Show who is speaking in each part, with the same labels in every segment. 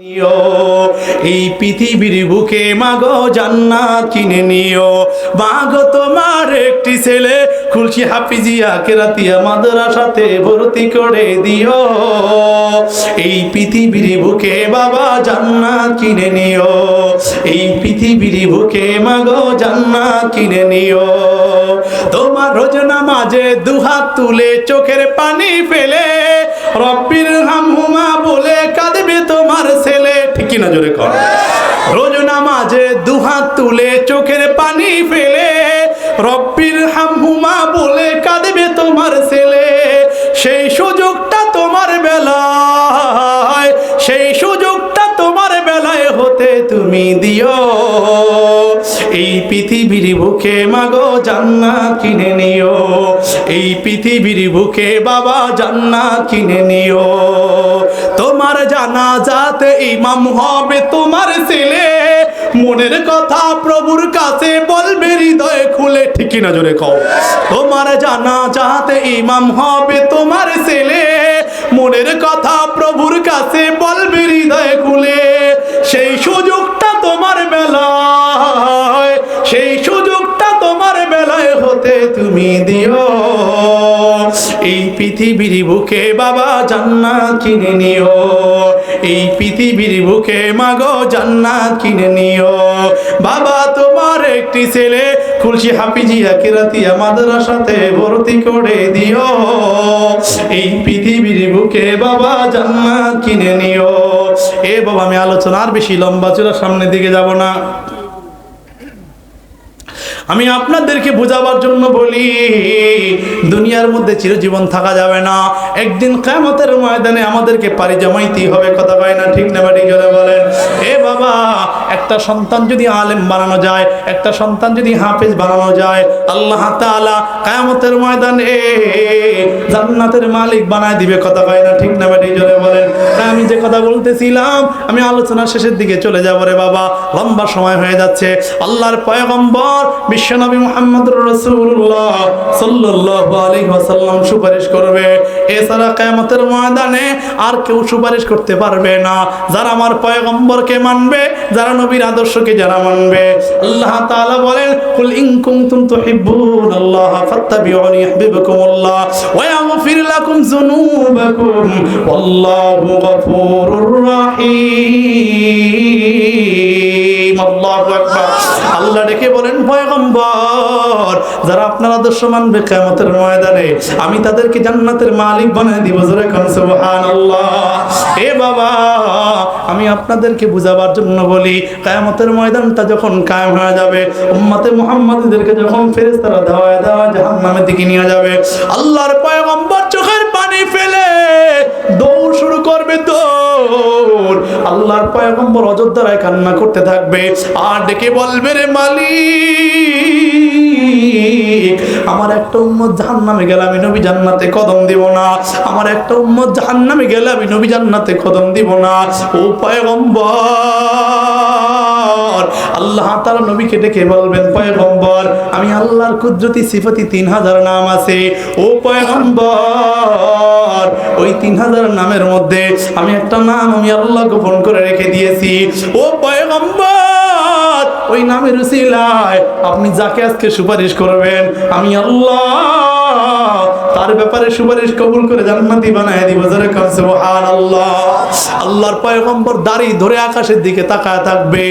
Speaker 1: নিও। এই পৃথিবীর বুকে মাগো জান্নাত কিনে নিও। মাগো তোমার একটি ছেলে খুলছি হাফিজিয়া কেরাতিয়া মাদ্রাসাতে ভর্তি করে দিও। এই পৃথিবীর বুকে বাবা জান্নাত কিনে নিও। এই পৃথিবীর বুকে মাগো জান্নাত কিনে নিও। তোমার রোজ নামাজে দুহাত তুলে চোখের পানি ফেলে, রব্বির হামহুমা বলে ঠিক না জোরে কর। রোজ নামাজে তুমি দিও। এই পৃথিবীর বুকে মাগো জান্নাত কিনে নিও। এই পৃথিবীর বুকে বাবা জান্নাত কিনে নিও। তোমার জানা যাতে ইমাম হবে তোমার ছেলে। মনের কথা প্রভুর কাছে বলবে, হৃদয় খুলে ঠিকই না জোরে কও। তোমার জানা যাতে ইমাম হবে তোমার ছেলে। মনের কথা প্রভুর কাছে বলবে পৃথিবীর বুকে বাবা জান্নাত কিনে নিও। এই পৃথিবীর বুকে মাগো জান্নাত কিনে নিও। বাবা, তোমার একটি ছেলে খুলসি হাফিজিয়া কিরাতিয়া মাদ্রাসাতে ভর্তি করে দিও। এই পৃথিবীর বুকে বাবা জান্নাত কিনে নিও। এ বাবা, আমি আলোচনা আর বেশি লম্বা চূড়া সামনের দিকে যাব না। আমি আপনাদেরকে বোঝাবার জন্য বলি, দুনিয়ার মধ্যে চিরজীবন থাকা যাবে না। একদিন কেমতের ময়দানে আমাদেরকে পারি জমাইতেই হবে, কথা কয় না ঠিক না বাড়ি জোরে বলেন। এ বাবা, একটা সন্তান যদি আলেম বানানো যায়, একটা সন্তান যদি হাফেজ বানানো যায়, আল্লাহ তাআলা কেমতের ময়দানে জান্নাতের মালিক বানায় দিবে, কথা কয় না ঠিক না বাড়ি জোরে বলেন। আমি যে কথা বলতেছিলাম, আমি আলোচনা শেষের দিকে চলে যাব রে বাবা। লম্বা সময় হয়ে যাচ্ছে। আল্লাহর পয়গম্বর বিশ্বনবী মুহাম্মদ রসুল্লাহ আলাইহি ওয়াসাল্লাম সুপারিশ করবে। এছাড়া কিয়ামতের ময়দানে আর কেউ সুপারিশ করতে পারবে না। যারা আমার পয়গম্বরকে মানবে, যারা নবীর আদর্শকে যারা মানবে। আল্লাহ তাআলা বলেন, কুল ইন কুনতুম তুহিব্বুন আল্লাহ ফাত্তাবিউনি ইউহিব্বুকুমুল্লাহ। ওয়া يغفر لكم ذنوبكم. والله غفور رحيم. আল্লাহু ডেকে বলেন, পয়গম্বর, যারা আপনার আদর্শ মানবে কিয়ামতের ময়দানে, আমি তাদেরকে জান্নাতের মালিক বানিয়ে দিব। সুবহানাল্লাহ। এ বাবা, আমি আপনাদেরকে বুঝাবার জন্য বলি, কায়ামতের ময়দানটা যখন কায়েম হয়ে যাবে, উম্মতে মুহাম্মাদীদেরকে যখন ফেরেশতারা দেওয়া দেওয়া জাহান্নামের দিকে নিয়ে যাবে, আল্লাহর পয়গম্বর চোখের পানি ফেলে দৌড় শুরু করবে দৌড় আল্লাহর পয়গম্বর অযোধ্যায় কান্না করতে থাকবে। আর ডেকে বলবে রে মালিক, আমার একটা উম্মত জাহান্নামে গেলে আমি নবী জান্নাতে কদম দিব না। আমার একটা উম্মত জাহান্নামে গেলে আমি নবী জান্নাতে কদম দিব না। ও পয়গম্বর আল্লাহ তাআলা নবীকে ডেকে বলবেন, পয়গম্বর, আমি আল্লাহর কুদরতি সিফাতি তিন হাজার নাম আছে। ও পয়গম্বর, ওই তিন হাজার নামের মধ্যে আমি একটা নাম আমি আল্লাহ গোপন করে রেখে দিয়েছি। ও পয়গম্বর, ওই নামের উসিলায় আপনি যাকে আজকে সুপারিশ করবেন, আমি আল্লাহ তার ব্যাপারে সুপারিশ কবুল করে জান্নাতি বানায় দিব। যারা কাছে সুবহানাল্লাহ। আল্লাহর পয়গম্বর দাড়ি ধরে আকাশের দিকে তাকায় থাকবে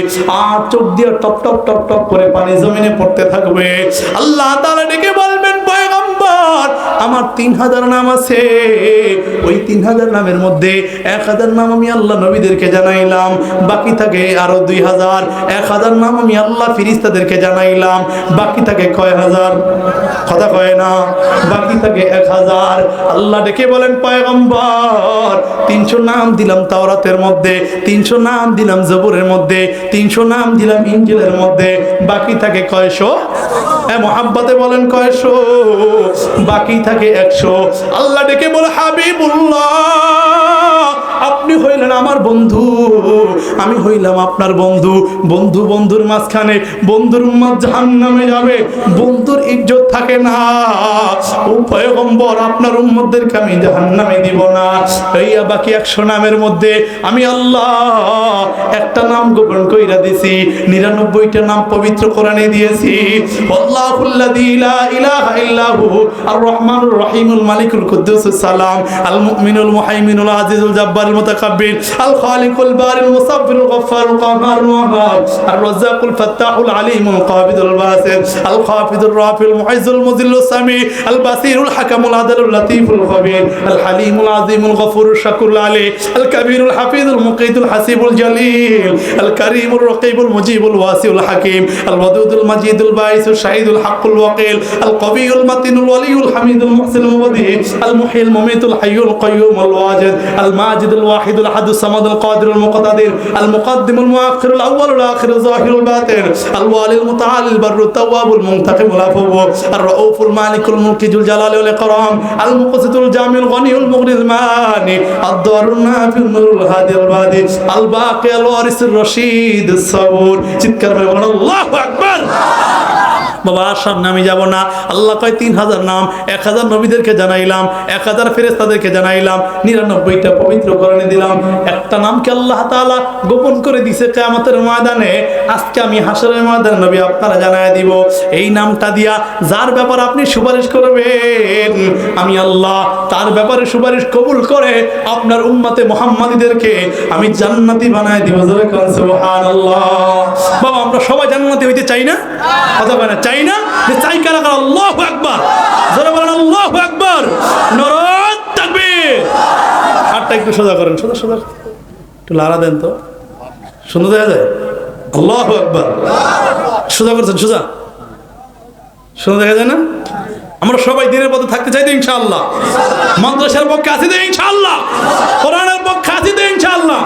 Speaker 1: আর চোখ দিয়ে টপ টপ টপ টপ করে পানি জমিনে পড়তে থাকবে। আল্লাহ তাআলা ডেকে পয়গম্বর আমার তিন হাজার নাম আছে। ওই তিন হাজার নামের মধ্যে এক হাজার নাম আমি আল্লাহ নবীদেরকে জানাইলাম। বাকি থাকে আরও দুই হাজার। এক হাজার নাম আমি আল্লাহ ফিরিস্তাদেরকে জানাইলাম। বাকি থাকে কয় হাজার? কথা কয় না। বাকি থাকে এক হাজার। আল্লাহ ডেকে বলেন, পয়গম্বর, তিনশো নাম দিলাম তাওরাতের মধ্যে, তিনশো নাম দিলাম জবুরের মধ্যে, তিনশো নাম দিলাম ইঞ্জিলের মধ্যে, বাকি থাকে কয়শো? হ্যাঁ মোহাব্বতে বলেন কয়শো? বাকি থাকে একশো। আল্লাহ ডেকে বলে হাবিবুল্লাহ। আপনি হইলেন আমার বন্ধু। আমি হইলাম আপনার বন্ধু। বন্ধু বন্ধুর মাঝখানে বন্ধুর উম্মত জাহান্নামে যাবে। বন্ধুর ইজ্জত থাকে না। ও পয়গম্বর, আপনার উম্মতদেরকে আমি জাহান্নামে দিব না। এই বাকি একশো নামের মধ্যে আমি আল্লাহ একটা নাম গোপন কইরা দিছি। নিরানব্বইটা নাম পবিত্র কোরআনে দিয়েছি। আর রহমানুর রহিমুল মালিকুল কুদ্দুসুস সালাম আল মুমিনুল মুহাইমিনুল আজিজুল জাব্বারুল মুতাকাব্বির। المتكبر الخالق البار المصبر الغفار القهار الوهاب الرزاق الفتاح العليم القابض الباسط الخافض الرافع المعز المذل السميع البصير الحكم العدل اللطيف الخبير الحليم العظيم الغفور الشكور العلي الكبير الحفيظ المقيت الحسيب الجليل الكريم الرقيب المجيب الواسع الحكيم الودود المجيد البائس الشهيد الحق الوقيل القوي المتين الولي الحميد المحسن المبدي المحيي المميت الحي القيوم الواجد الماجد الواحد الواحد الأحد الصمد القادر المقتدر المقدم المؤخر الأول الآخر الظاهر الباطن الوالي المتعالي البر التواب المنتقم العفو الرؤوف المالك الملك ذو الجلال والإكرام المقسط الجامع الغني المغني الماني الضار النافع النور الهادي البادي الباقي الوارث الرشيد الصبور. تذكر الله أكبر. আল্লাহু বাবা আর আমি যাব না। আল্লাহ কয়, তিন হাজার নাম, এক হাজার নবীদেরকে জানাইলাম, এক হাজার ফেরেস্তাদেরকে জানাইলাম, নিরানব্বইটা পবিত্র করণে দিলাম। একটা নামকে আল্লাহ তাআলা গোপন করে দিছে কেয়ামতের ময়দানে। আজকে আমি হাসরের ময়দানে নবী আপনারা জানাই দিব। এই নামটা দিয়া যার ব্যাপার আপনি সুপারিশ করবেন, আমি আল্লাহ তার ব্যাপারে সুপারিশ কবুল করে আপনার উম্মাতে মোহাম্মদীদেরকে আমি জান্নাতি বানায় দিব। সুবহানাল্লাহ। বাবা, আমরা সবাই জান্নাতি হইতে চাই না? কথা বলে চাই না? যে চাই কারা কারা? আল্লাহু আকবার। জোরে বলেন আল্লাহু আকবার নরত তাকবীর। হাতটা একটু সোজা করেন, সোজা সোজা। একটু লাড়া দেন তো। সুন্দর দেখা যায়? আল্লাহু আকবার। সোজা করছেন, সোজা। সোজা দেখা যায় না? আমরা সবাই দিনের পথে থাকতে চাই তো ইনশাআল্লাহ। মাদ্রাসার পক্ষে আছি তো ইনশাআল্লাহ। কোরআনের পক্ষে আছি তো ইনশাআল্লাহ।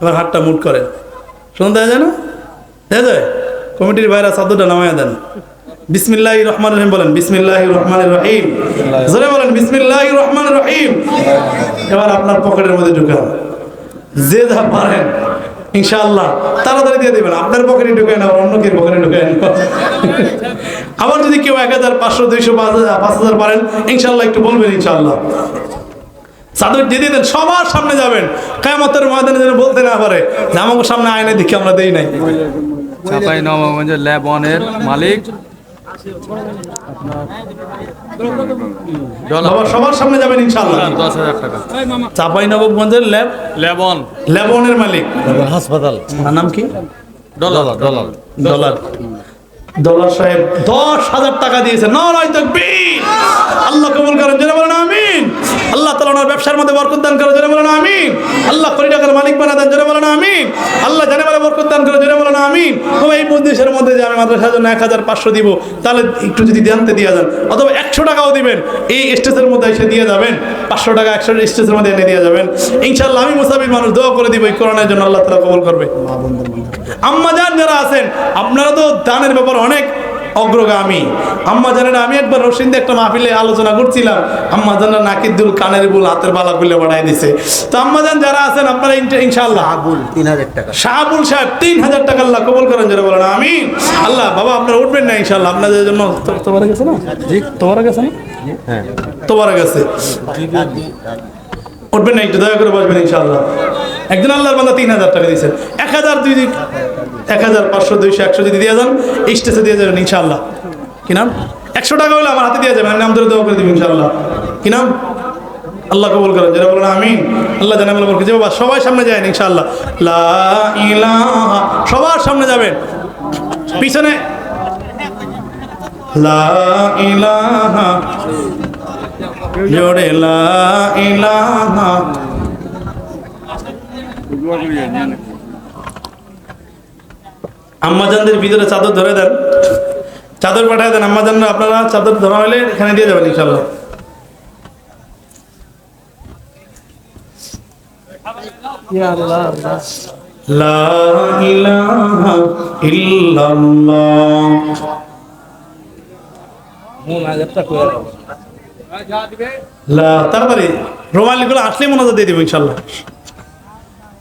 Speaker 1: এবার হাতটা মুট করেন। শুনুন দেখা যায় না? দেখা যায়? কমিটির ভাইরা চাদরটা নামায় দেন। বিসমিল্লাহ রহমান রহিম বলেন, বিসমিল্লাহ রহমান রহিম। জোরে বলেন, বিসমিল্লাহ রহমান রহিম। এবার আপনার পকেটের মধ্যে ঢুকান যে যা পারেন, ইনশাআল্লাহ তাড়াতাড়ি দিয়ে দেবেন। আপনার পকেটে ঢুকেন আবার অন্য কেউ পকেটে ঢুকেন আবার যদি কেউ এক হাজার পাঁচশো, দুইশো, পাঁচ হাজার পাঁচ হাজার পারেন, ইনশাআল্লাহ একটু বলবেন, ইনশাআল্লাহ। চাদর দিয়ে দেন সবার সামনে যাবেন। কেমতের ময়দানে যেন বলতে না পারে আমাকে সামনে আয়না দেখে আমরা দেই নাই।
Speaker 2: চাপাই নবাবগঞ্জের ল্যাব ওয়ানের মালিক।
Speaker 1: সবার সামনে যাবেন ইনশাআল্লাহ।
Speaker 2: দশ হাজার টাকা।
Speaker 1: চাপাই নবাবগঞ্জের ল্যাব
Speaker 2: লেবন
Speaker 1: লেবনের মালিক।
Speaker 3: হাসপাতাল।
Speaker 1: নাম কি?
Speaker 2: ডলার। Dollar
Speaker 1: dollar. ডলার। সাহেব দশ হাজার টাকা দিয়েছে। নয় তকবীর। আল্লাহ কবুল করেন। জেনে বলেন ওনার ব্যবসার মধ্যে বরকত দান করে জেনে বলেন আমিন। আল্লাহ কোটি টাকার মালিক বানা দেন জেনে বলেন আমিন। আল্লাহ জানে বলে বরকত দান করে জেনে বলেন আমিন। তবে এই মধ্যে মধ্যে যে আমি মাদ্রাসার জন্য এক হাজার পাঁচশো দিব, তাহলে একটু যদি জানতে দিয়ে যান, অথবা একশো টাকাও দিবেন, এই স্টেজের মধ্যে এসে দিয়ে যাবেন, পাঁচশো টাকা একশো স্টেজের মধ্যে এনে দিয়ে যাবেন। ইনশাল্লাহ আমি মুসাফির মানুষ, দোয়া করে দিব, এই করোনার জন্য আল্লাহ তালা কবল করবে। আম্মা যান যারা আছেন, আপনারা তো দানের ব্যাপার অনেক অগ্রগামী। আম্মা জানেন আমি একবার রসিন্দে একটা মাহফিলে আলোচনা করছিলাম। আম্মা জানা নাকির দুল কানের বুল হাতের বালা খুলে বাড়াই দিছে। তো আম্মা জান যারা আছেন আপনারা ইনশা- ইনশাআল্লাহ।
Speaker 3: আবুল তিন হাজার টাকা।
Speaker 1: শাহাবুল সাহেব তিন হাজার টাকা আল্লাহ কবল করেন যারা বলেন আমি আল্লাহ বাবা আপনারা উঠবেন না ইনশাআল্লাহ। আপনাদের জন্য তোমার গেছে না? জি। তোমার গেছে না?
Speaker 3: হ্যাঁ।
Speaker 1: তোমার গেছে। উঠবেন না একটু দয়া করে বসবেন ইনশাআল্লাহ। একদিন আল্লাহর বান্দা তিন হাজার টাকা দিয়েছেন। এক হাজার দুই দিন এক হাজার পাঁচশো, দুইশো, একশো যদি দিয়ে যান, স্টেজে দিয়ে যাবেন ইনশাআল্লাহ। কি নাম? একশো টাকা হলে আমার হাতে দিয়ে যাবেন, আমি নাম ধরে দেওয়া করে দিব ইনশাআল্লাহ। কি নাম? আল্লাহ কবুল করেন যারা বলেন আমি আল্লাহ জানে বলে বলকে যে বাবা সবাই সামনে যায় ইনশাআল্লাহ। লা সবার সামনে যাবেন। পিছনে। জোরে লা ইলাহা। আম্মাজানদের ভিতরে চাদর ধরে দেন। চাদর পাঠায় দেন আম্মাজানরা আপনারা চাদর ধরা হলে এখানে দিয়ে যাবেন ইনশাল্লাহ লা ইলাহা ইল্লাল্লাহ। তাড়াতাড়ি। রোমালিগুলো আসলেই মনে দিয়ে দেবো ইনশাল্লাহ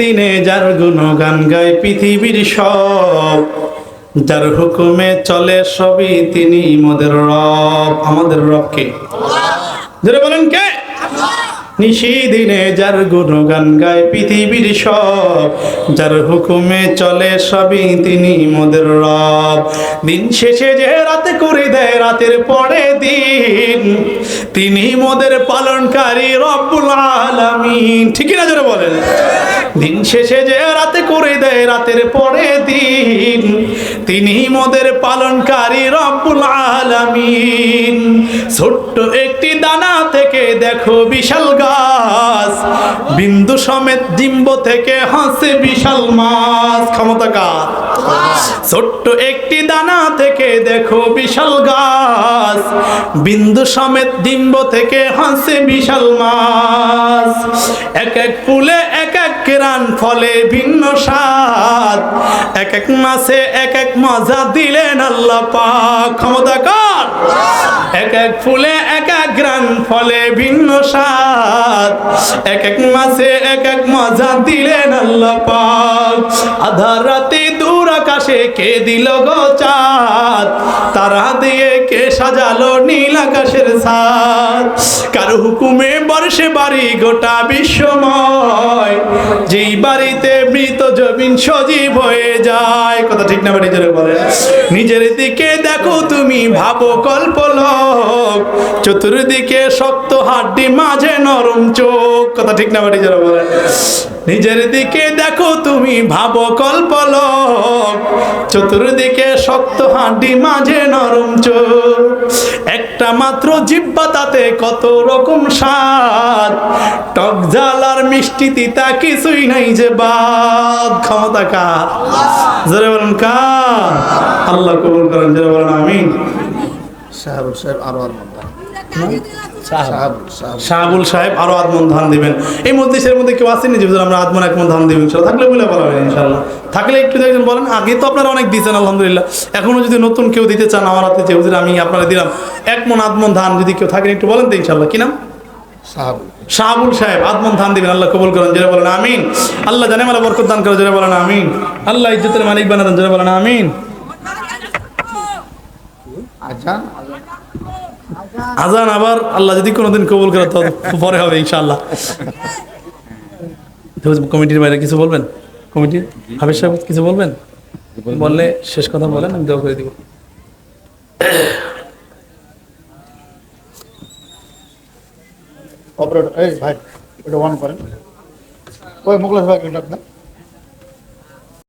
Speaker 1: দিনে যার গুণগান গায় পৃথিবীর সব, যার হুকুমে চলে সবই তিনি মোদের রব, আমাদের রবকে বলেন কে? নিশি দিনে যার গুণগান গায় পৃথিবীর সব, যার হুকুমে চলে সবই তিনি মোদের রব। দিন শেষে যে রাতে করে দেয়, রাতের পরে দিন তিনি মোদের পালনকারী রব্বুল আলামিন। ঠিকই না জোরে বলেন? দিন শেষে যে রাতে করে দেয়, রাতের পরে দিন তিনি মোদের পালনকারী রব্বুল আলামিন। ছোট্ট একটি দানা দেখো বিশাল গাছ। বিন্দু সমেত ডিম্ব থেকে হাসে বিশাল মাছ। ক্ষমতা কার? ছোট্ট একটি দানা থেকে দেখো বিশাল গাছ। বিন্দু সমেত ডিম্ব থেকে হাসে বিশাল মাছ। এক এক ফুলে এক এক কেরান ফলে ভিন্ন স্বাদ। এক এক মাসে এক এক মজা দিলেন আল্লাহ পাক। ক্ষমতা কার? এক এক ফুলে এক এক গ্রাম ফলে ভিন্ন স্বাদ। এক এক মাসে এক এক মজা দিলেন আল্লাহ পাক। আধার রাতে দূর আকাশে কে দিল গো চাঁদ? তারা দিয়ে কে সাজালো নীল আকাশের সাদ কার হুকুমে বর্ষে বাড়ি গোটা বিশ্বময়। যেই বাড়িতে মৃত জমিন সজীব হয়ে যায়। কথা ঠিক না বাড়ি জোরে বলে। নিজের দিকে দেখো তুমি ভাবো কল্পলোক। চতুর্দিকে শক্ত হাড্ডি, মাঝে নরম চোখ। কথা ঠিক না বাড়ি বলে। নিজের দিকে দেখো তুমি ভাবো কল্পলোক। চতুর্দিকে শক্ত হাড্ডি মাঝে নরম চোখ। একটা মাত্র জিব্বা, তাতে কত রকম স্বাদ। টক ঝাল আর মিষ্টি তিতা কিছুই নাই যে বাদ। ক্ষমতা কার? জোরে বলেন, কার? আল্লাহ কবুল করেন, জোরে বলেন আমি
Speaker 3: সাহাবুল সাহেব আরও আর সাহাব
Speaker 1: শাহাবুল সাহেব আরও আদমন ধান দিবেন। এই মসজিদের মধ্যে কেউ আসেনি যে আমরা আদমন এক মন ধান দিব ইনশাল্লাহ। থাকলে বলে বলা হবে ইনশাল্লাহ। থাকলে একটু দেখবেন বলেন আগে তো আপনারা অনেক দিয়েছেন আলহামদুলিল্লাহ। এখনও যদি নতুন কেউ দিতে চান আমার হাতে যে হুজুর আমি আপনারা দিলাম। এক মন আদমন ধান যদি কেউ থাকেন একটু বলেন তো ইনশাল্লাহ। কি নাম? শাহাবুল সাহেব আদমন ধান দিবেন। আল্লাহ কবুল করেন জোরে বলেন আমিন। আল্লাহ জানে মালা বরকত দান করে জোরে বলেন আমিন। আল্লাহ ইজ্জতের মালিক বানা দেন জোরে বলেন আমিন।
Speaker 3: আজান?
Speaker 1: আজান আবার আল্লাহ যদি কোনোদিন কবুল করে, তো পরে হবে ইনশাআল্লাহ। কমিটির বাইরে কিছু বলবেন? কমিটির হাফিজ সাহেব কিছু বলবেন? বললে শেষ কথা বলেন, আমি দেওয়া করে দিব।
Speaker 3: অপারেটর, এই ভাই এটা অন করেন। ওই মুখলেশ ভাই আপনার